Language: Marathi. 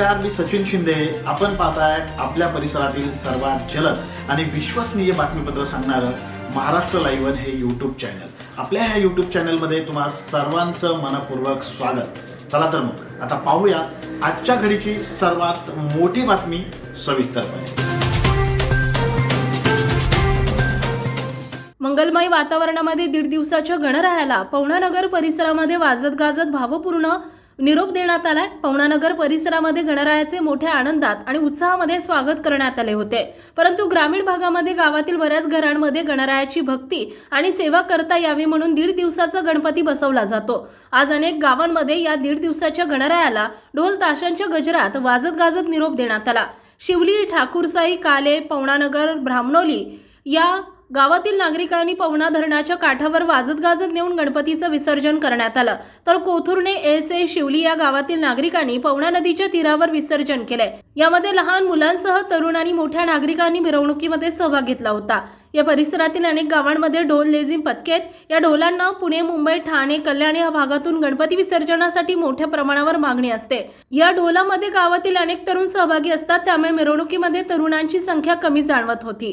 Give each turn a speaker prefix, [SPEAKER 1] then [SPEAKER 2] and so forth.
[SPEAKER 1] नमस्कार मी सचिन शिंदे. आपण पाहताय आपल्या परिसरातील सर्वात जलद आणि विश्वसनीय बातमीपत्र सांगणारं महाराष्ट्र लाईव्हन हे यूट्यूब चॅनल आपल्या ह्या यूट्यूब चॅनलमध्ये तुम्हा सर्वांचं मनपूर्वक स्वागत. चला तर मग आता पाहूया आजच्या घडीची सर्वात मोठी बातमी सविस्तरपणे.
[SPEAKER 2] मंगलमय वातावरणामध्ये दीड दिवसाच्या गणरायाला पवनानगर परिसरामध्ये वाजत गाजत भावपूर्ण निरोप देण्यात आलाय. पवनानगर परिसरामध्ये गणरायाचे मोठ्या आनंदात आणि उत्साहामध्ये स्वागत करण्यात आले होते. परंतु ग्रामीण भागामध्ये गावातील बऱ्याच घरांमध्ये गणरायाची भक्ती आणि सेवा करता यावी म्हणून दीड दिवसाचा गणपती बसवला जातो. आज अनेक गावांमध्ये या दीड दिवसाच्या गणरायाला ढोल ताशांच्या गजरात वाजत गाजत निरोप देण्यात आला. शिवली ठाकूरसाई काले पवनानगर ब्राह्मणोली या गावातील नागरिकांनी पवना धरणाच्या काठावर वाजत गाजत नेऊन गणपतीचं विसर्जन करण्यात आलं. तर कोथुरणे एस ए शिवली या गावातील नागरिकांनी पवना नदीच्या तीरावर विसर्जन केलंय. यामध्ये लहान मुलांसह तरुण आणि मोठ्या नागरिकांनी मिरवणुकीमध्ये सहभाग घेतला होता. या परिसरातील अनेक गावांमध्ये ढोल लेझिम पथकेत या ढोलांना पुणे मुंबई ठाणे कल्याण या भागातून गणपती विसर्जनासाठी मोठ्या प्रमाणावर मागणी असते. या ढोलामध्ये गावातील अनेक तरुण सहभागी असतात. त्यामुळे मिरवणुकीमध्ये तरुणांची संख्या कमी जाणवत होती.